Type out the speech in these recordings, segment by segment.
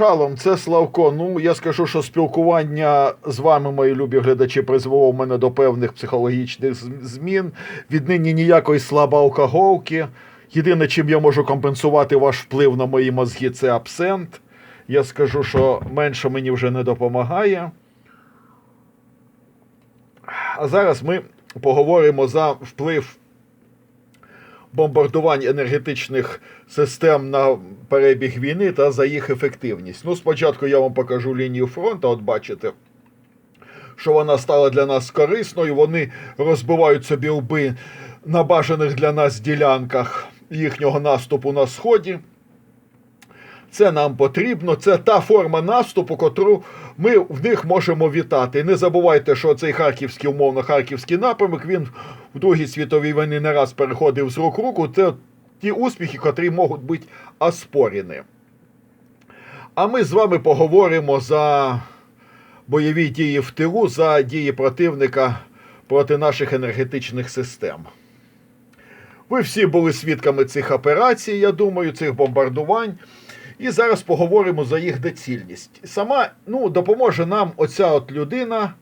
Шалом, це Славко. Ну, я скажу, що спілкування з вами, мої любі глядачі, призвело мене до певних психологічних змін. Віднині ніякої слабоалкоголки. Єдине, чим я можу компенсувати ваш вплив на мої мозги, це абсент. Я скажу, що менше мені вже не допомагає. А зараз ми поговоримо за вплив бомбардувань енергетичних систем на перебіг війни та за їх ефективність. Ну, спочатку я вам покажу лінію фронту. От бачите, що вона стала для нас корисною. Вони розбивають собі лби на бажаних для нас ділянках їхнього наступу на сході. Це нам потрібно. Це та форма наступу, котру ми в них можемо вітати. Не забувайте, що цей харківський, умовно, харківський напрямок він в Другій світовій війні не раз переходив з рук руку. Це ті успіхи, котрі можуть бути оспорені. А ми з вами поговоримо за бойові дії в тилу, за дії противника проти наших енергетичних систем. Ви всі були свідками цих операцій, я думаю, цих бомбардувань. І зараз поговоримо за їх доцільність. Сама ну, допоможе нам оця от людина,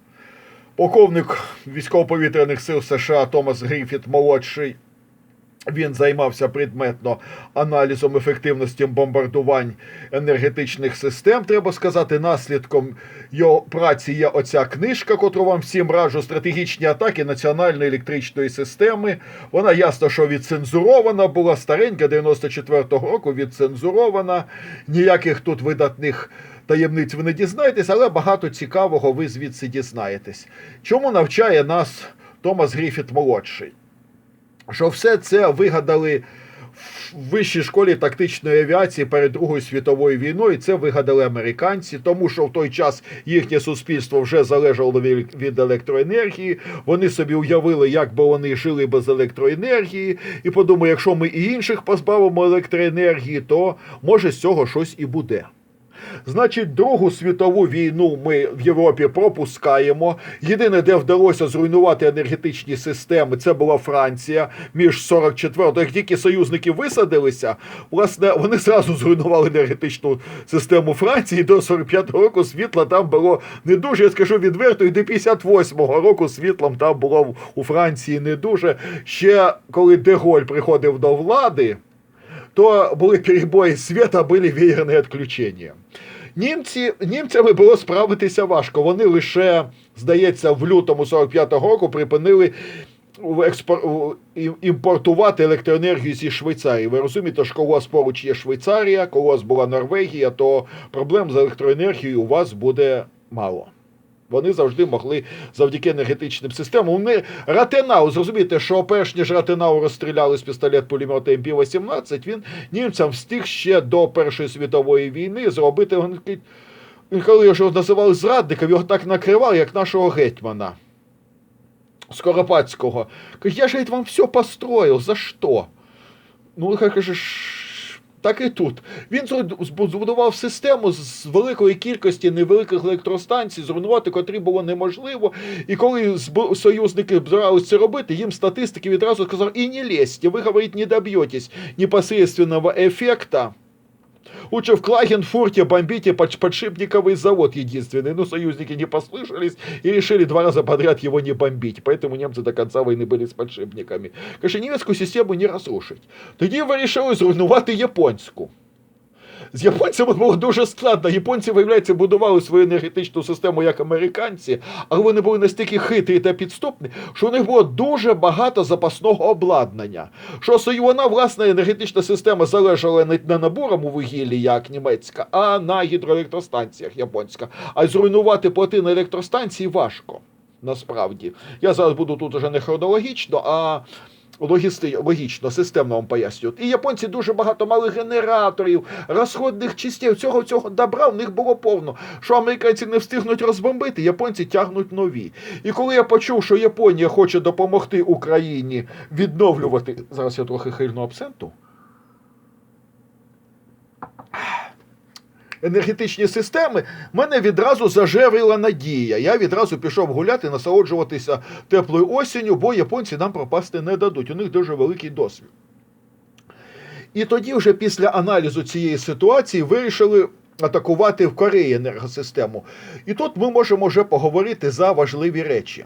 полковник військово-повітряних сил США Томас Гріфіт молодший. Він займався предметно аналізом ефективності бомбардувань енергетичних систем. Треба сказати, наслідком його праці є оця книжка, котру вам всім раджу стратегічні атаки національної електричної системи. Вона ясно, що відцензурована була старенька 94-го року. Відцензурована. Ніяких тут видатних таємниць ви не дізнаєтесь, але багато цікавого ви звідси дізнаєтесь. Чому навчає нас Томас Гріфіт молодший? Що все це вигадали в вищій школі тактичної авіації перед Другою світовою війною. Це вигадали американці, тому що в той час їхнє суспільство вже залежало від електроенергії. Вони собі уявили, як би вони жили без електроенергії, і подумали, якщо ми і інших позбавимо електроенергії, то може з цього щось і буде. Значить, Другу світову війну ми в Європі пропускаємо. Єдине, де вдалося зруйнувати енергетичні системи, це була Франція між 44 Як тільки союзники висадилися, власне, вони зразу зруйнували енергетичну систему Франції. До 45-го року світла там було не дуже. Я скажу відверто, і до 58-го року світлом там було у Франції не дуже. Ще коли Деголь приходив до влади то були перебої світа, були веєрні відключення. Німці, німцями було справитися важко. Вони лише, здається, в лютому 45-го року припинили експор... імпортувати електроенергію зі Швейцарії. Ви розумієте, що у вас поруч є Швейцарія, коли у вас була Норвегія, то проблем з електроенергією у вас буде мало. Вони завжди могли завдяки енергетичним системам. Вони Ратенау, зрозумієте, що перш ніж Ратенау розстріляли з пістолет пулемета МП-18, він німцям встиг ще до Першої світової війни зробити. він коли його називали зрадником, його так накривали, як нашого гетьмана Скоропадського. Каже, я это вам все построил, за що? Ну, каже, «Ш- так і тут. Він збудував систему з великої кількості невеликих електростанцій, зруйнувати котрі було неможливо. І коли союзники збиралися це робити, їм статистики відразу сказали, і не лезьте, ви, говорить, не доб'єтесь непосредственного ефекта. Лучше в Клагенфурте бомбите под- подшипниковый завод единственный. Но союзники не послышались и решили два раза подряд его не бомбить. Поэтому немцы до конца войны были с подшипниками. Конечно, німецьку систему не разрушить. Тоді вирішили зруйнувати японську. З японцями було дуже складно. Японці, виявляється, будували свою енергетичну систему як американці, але вони були настільки хитрі та підступні, що у них було дуже багато запасного обладнання. Що вона, власне, енергетична система залежала не на наборому вугіллі, як німецька, а на гідроелектростанціях японська. А зруйнувати плоти на електростанції важко. Насправді. Я зараз буду тут уже не хронологічно, а логісти, логічно, системно вам пояснюють. І японці дуже багато мали генераторів, розходних частей. Цього цього добра в них було повно. Що американці не встигнуть розбомбити, японці тягнуть нові. І коли я почув, що Японія хоче допомогти Україні відновлювати. Зараз я трохи хильну абсенту. Енергетичні системи, мене відразу зажеврила надія. Я відразу пішов гуляти, насолоджуватися теплою осінню, бо японці нам пропасти не дадуть. У них дуже великий досвід. І тоді, вже після аналізу цієї ситуації, вирішили атакувати в Кореї енергосистему. І тут ми можемо вже поговорити за важливі речі.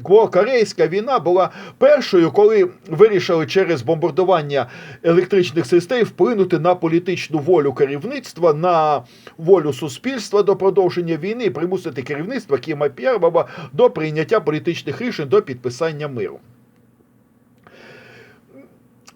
Бо Корейська війна була першою, коли вирішили через бомбардування електричних систем вплинути на політичну волю керівництва, на волю суспільства до продовження війни примусити керівництво Кіма Пєрбова до прийняття політичних рішень до підписання миру.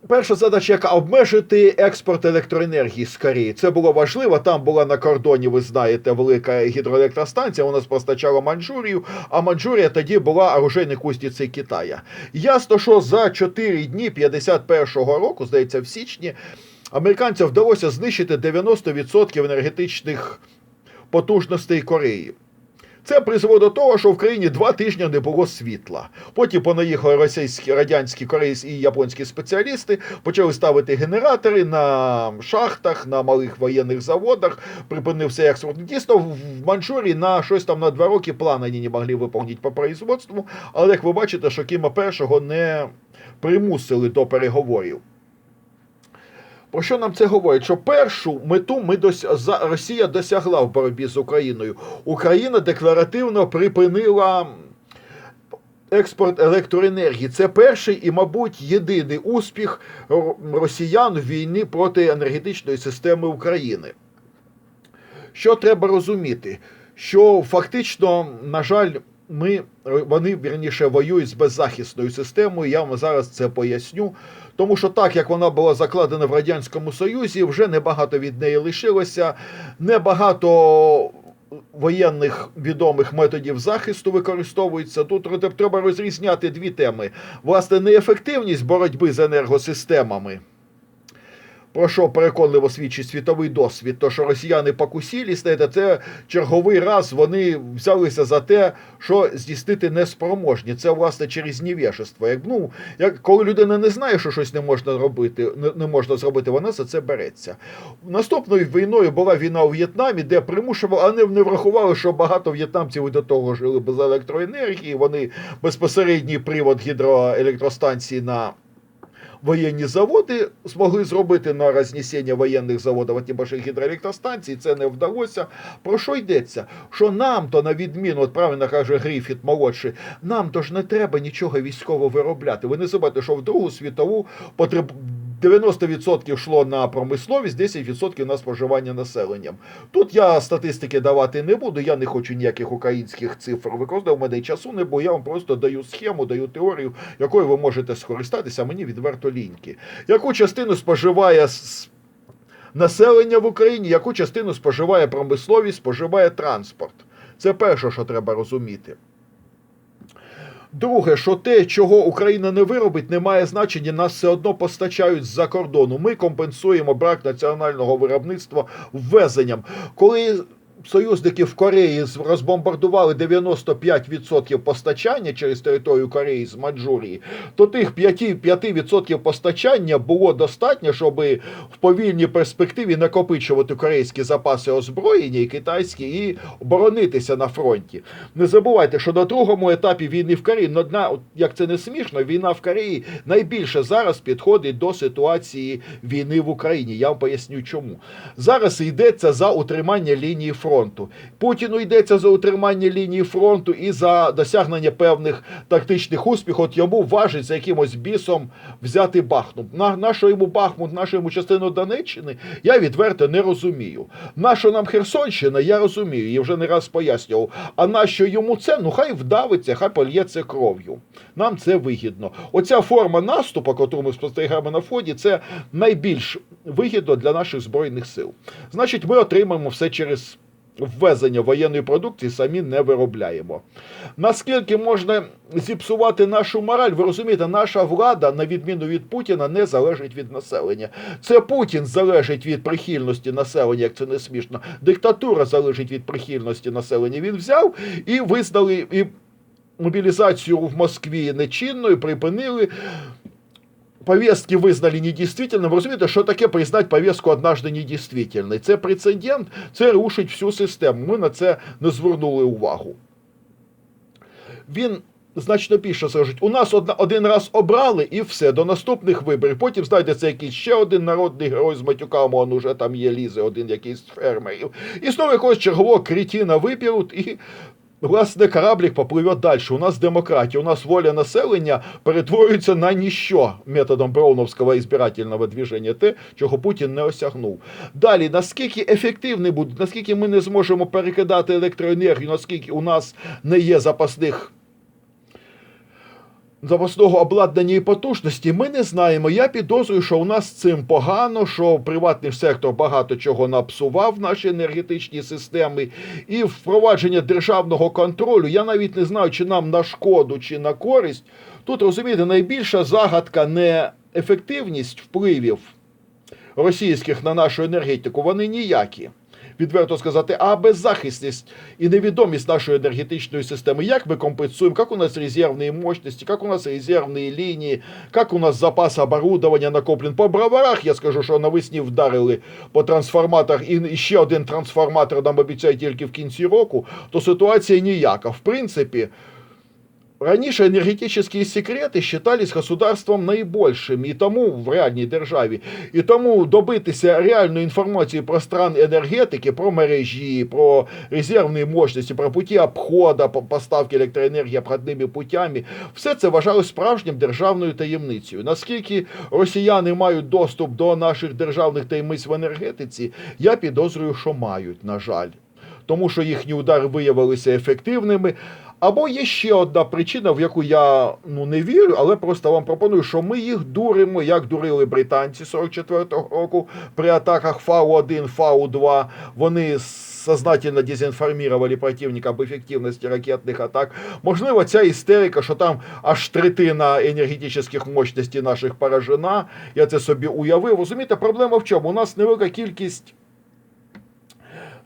Перша задача, яка обмежити експорт електроенергії з Кореї. Це було важливо. Там була на кордоні, ви знаєте, велика гідроелектростанція. Вона постачала Манчжурію, а Манчжурія тоді була оружейник кузніці Китая. Ясно, що за 4 дні 51-го року, здається, в січні, американцям вдалося знищити 90% енергетичних потужностей Кореї. Це призвело до того, що в країні два тижні не було світла. Потім понаїхали російські, радянські, корейські і японські спеціалісти, почали ставити генератори на шахтах, на малих воєнних заводах, припинився експорт. Дійсно, в Манчжурії на щось там на два роки план не могли виповнити по производству, але як ви бачите, що Кіма першого не примусили до переговорів. Про що нам це говорить? Що першу мету ми дос... Росія досягла в боротьбі з Україною. Україна декларативно припинила експорт електроенергії. Це перший і, мабуть, єдиний успіх росіян в війні проти енергетичної системи України. Що треба розуміти? Що фактично, на жаль, ми, вони вірніше воюють з беззахисною системою. Я вам зараз це поясню. Тому що так як вона була закладена в Радянському Союзі, вже небагато від неї лишилося, небагато воєнних відомих методів захисту використовується. Тут треба розрізняти дві теми: власне, неефективність боротьби з енергосистемами. Про що переконливо свідчить світовий досвід, то що росіяни покусілись, знаєте, це черговий раз вони взялися за те, що здійснити неспроможні. Це власне через невежество. Як ну як коли людина не знає, що щось не можна робити, не, не можна зробити, вона за це береться. Наступною війною була війна у В'єтнамі, де примушували, а не, врахували, що багато в'єтнамців до того жили без електроенергії. Вони безпосередній привод гідроелектростанції на воєнні заводи змогли зробити на рознесення воєнних заводів і больших гідроелектростанцій. Це не вдалося. Про що йдеться? Що нам то на відміну, от правильно каже Гріфіт молодший, нам то ж не треба нічого військово виробляти. Ви не забудьте, що в Другу світову потреб. 90% йшло на промисловість, 10% на споживання населенням. Тут я статистики давати не буду, я не хочу ніяких українських цифр використовувати, у мене часу не було, я вам просто даю схему, даю теорію, якою ви можете скористатися, мені відверто ліньки. Яку частину споживає населення в Україні, яку частину споживає промисловість, споживає транспорт. Це перше, що треба розуміти. Друге, що те, чого Україна не виробить, не має значення, нас все одно постачають з-за кордону. Ми компенсуємо брак національного виробництва ввезенням. Коли союзники в Кореї розбомбардували 95% постачання через територію Кореї з Манчжурії, то тих 5%, 5% постачання було достатньо, щоб в повільній перспективі накопичувати корейські запаси озброєння і китайські і оборонитися на фронті. Не забувайте, що на другому етапі війни в Кореї, ну, одна, як це не смішно, війна в Кореї найбільше зараз підходить до ситуації війни в Україні. Я вам поясню чому. Зараз йдеться за утримання лінії фронту. Путіну йдеться за утримання лінії фронту і за досягнення певних тактичних успіхів. От йому важить за якимось бісом взяти Бахмут. На нащо йому Бахмут, нашу йому частину Донеччини, я відверто не розумію. Нащо нам Херсонщина, я розумію, я вже не раз пояснював. А нащо йому це? Ну хай вдавиться, хай польється кров'ю. Нам це вигідно. Оця форма наступу, яку ми спостерігаємо на фоні, це найбільш вигідно для наших збройних сил. Значить, ми отримаємо все через. Ввезення воєнної продукції самі не виробляємо. Наскільки можна зіпсувати нашу мораль? Ви розумієте, наша влада, на відміну від Путіна, не залежить від населення. Це Путін залежить від прихильності населення, як це не смішно. Диктатура залежить від прихильності населення. Він взяв і визнали і мобілізацію в Москві нечинною, припинили. Повестки визнали недійснительним. Розумієте, що таке признати повестку однажды недійснительною? Це прецедент, це рушить всю систему. Ми на це не звернули увагу. Він значно більше скажуть. У нас одна, один раз обрали і все, до наступних виборів. Потім знайдеться якийсь ще один народний герой з матюками, он уже там є лізе, один якийсь з фермерів. І знову якогось чергового крітіна виберуть і. Власне, кораблик попливе далі. У нас демократія, у нас воля населення перетворюється на ніщо методом Броуновського ізбирательного движення, те, чого Путін не осягнув. Далі, наскільки ефективний буде, наскільки ми не зможемо перекидати електроенергію, наскільки у нас не є запасних запасного обладнання і потужності, ми не знаємо. Я підозрюю, що у нас з цим погано, що приватний сектор багато чого напсував наші енергетичні системи, і впровадження державного контролю. Я навіть не знаю, чи нам на шкоду, чи на користь. Тут розумієте, найбільша загадка не ефективність впливів російських на нашу енергетику, вони ніякі. Відверто сказати, а беззахисність і невідомість нашої енергетичної системи. Як ми компенсуємо, як у нас резервні мощності, як у нас резервні лінії, як у нас запас оборудовання накоплен. По броварах я скажу, що навесні вдарили по трансформаторах, і ще один трансформатор нам обіцяє тільки в кінці року, то ситуація ніяка. В принципі, Раніше энергетические секрети считались государством наибольшими, і тому в реальній державі. І тому добитися реальної інформації про стран енергетики, про мережі, про резервні мощності, про путі обходу, по- поставки електроенергії обходними путями, все це вважалось справжнім державною таємницею. Наскільки росіяни мають доступ до наших державних таємниць в енергетиці, я підозрюю, що мають, на жаль тому що їхні удари виявилися ефективними. Або є ще одна причина, в яку я ну не вірю, але просто вам пропоную, що ми їх дуримо, як дурили британці 44-го року при атаках Фау-1, Фау-2. Вони сознательно дезінформували противника об ефективності ракетних атак. Можливо, ця істерика, що там аж третина енергетичних мощностей наших поражена. Я це собі уявив. Розумієте, проблема в чому? У нас невелика кількість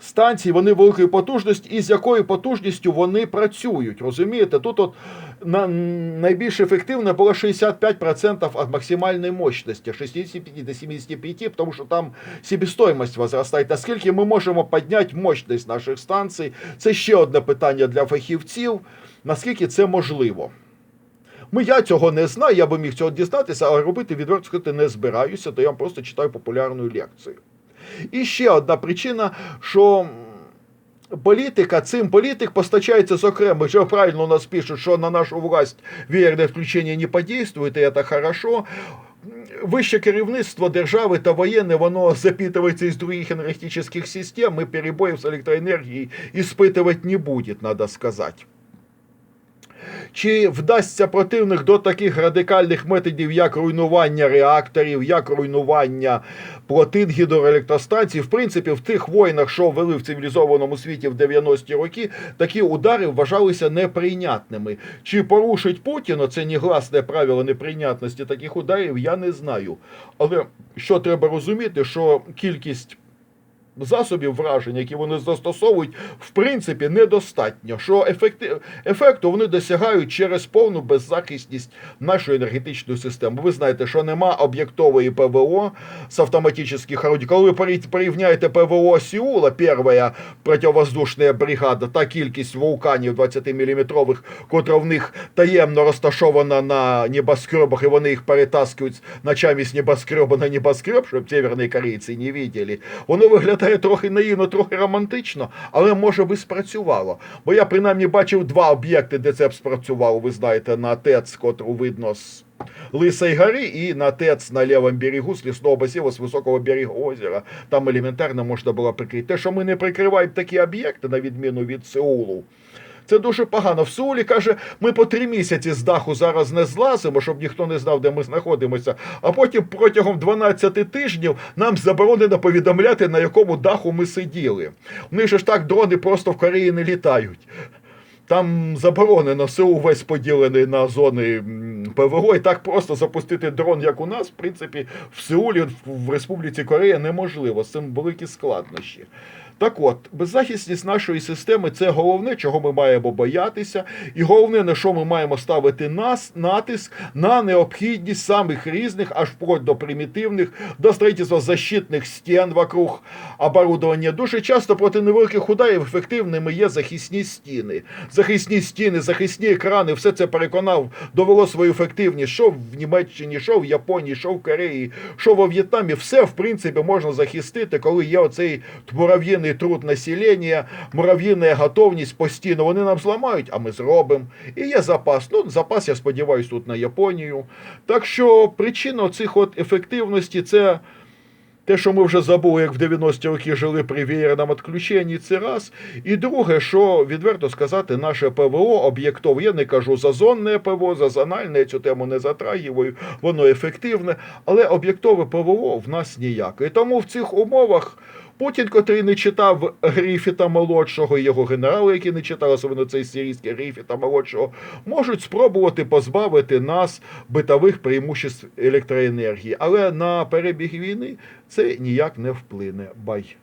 станцій, вони великої потужності, і з якою потужністю вони працюють. Розумієте? Тут от на, найбільш ефективно було 65% від максимальної мощності, 65 до 75, тому що там себестоїмость возростає. Наскільки ми можемо підняти мощність наших станцій? Це ще одне питання для фахівців. Наскільки це можливо? Ми я цього не знаю, я би міг цього дізнатися, але робити відверто сказати не збираюся, то я вам просто читаю популярну лекцію. І ще одна причина, що політика, цим політик постачається зокрема, що правильно у нас пишуть, що на нашу власть вірне включення не подействует, і це хорошо. Вище керівництво держави та воєнне, воно запитывается из других енергетичних систем, і перебоїв з електроенергією іспитувати не буде, надо сказати. Чи вдасться противник до таких радикальних методів, як руйнування реакторів, як руйнування плотин гідроелектростанцій? В принципі, в тих воїнах, що вели в цивілізованому світі в 90-ті роки, такі удари вважалися неприйнятними. Чи порушить Путін це негласне правило неприйнятності таких ударів, я не знаю. Але що треба розуміти, що кількість засобів враження, які вони застосовують, в принципі, недостатньо. Що ефекти... ефекту вони досягають через повну беззахисність нашої енергетичної системи. Ви знаєте, що нема об'єктової ПВО з автоматичних орудий. Коли ви порівняєте ПВО Сеула, перша противоздушна бригада, та кількість вулканів 20-мм, котра в них таємно розташована на небоскребах, і вони їх перетаскують ночами з небоскреба на небоскреб, щоб северні корейці не виділи, воно виглядає трохи наївно, трохи романтично, але може би спрацювало. Бо я принаймні бачив два об'єкти, де це б спрацювало. Ви знаєте, на ТЕЦ, котру видно з Лисої гори, і на ТЕЦ на лівому берегу з лісного басіву, з високого берегу озера. Там елементарно можна було прикрити. Те, що ми не прикриваємо такі об'єкти, на відміну від Сеулу. Це дуже погано. В Сеулі каже, ми по три місяці з даху зараз не злазимо, щоб ніхто не знав, де ми знаходимося. А потім протягом 12 тижнів нам заборонено повідомляти, на якому даху ми сиділи. У них же ж так дрони просто в Кореї не літають. Там заборонено Сеул весь поділений на зони ПВО, і так просто запустити дрон, як у нас, в принципі, в Сеулі, в Республіці Корея неможливо. З цим великі складнощі. Так от, беззахисність нашої системи це головне, чого ми маємо боятися, і головне, на що ми маємо ставити нас, натиск на необхідність самих різних, аж вплоть до примітивних, до строїтельства защитних стін вокруг оборудовання. Дуже часто проти невеликих ударів ефективними є захисні стіни. захисні стіни, захисні екрани, все це переконав, довело свою ефективність. Що в Німеччині, що в Японії, що в Кореї, що во В'єтнамі, все в принципі можна захистити, коли є оцей мурав'їний труд населення, мурав'їна готовність постійно. Вони нам зламають, а ми зробимо. І є запас. Ну, запас, я сподіваюся, тут на Японію. Так що причина цих от ефективності це. Те, що ми вже забули, як в 90-ті роки жили при вієрному відключенні, це раз. І друге, що відверто сказати, наше ПВО об'єктове, я не кажу за зонне ПВО, за зональне, я цю тему не затрагиваю, воно ефективне, але об'єктове ПВО в нас ніяке. І тому в цих умовах Путін, котрий не читав Гріфіта молодшого, його генерали, які не читали, особливо цей сирійський Гріфіта молодшого, можуть спробувати позбавити нас битових преимуществ електроенергії. Але на перебіг війни це ніяк не вплине. Бай.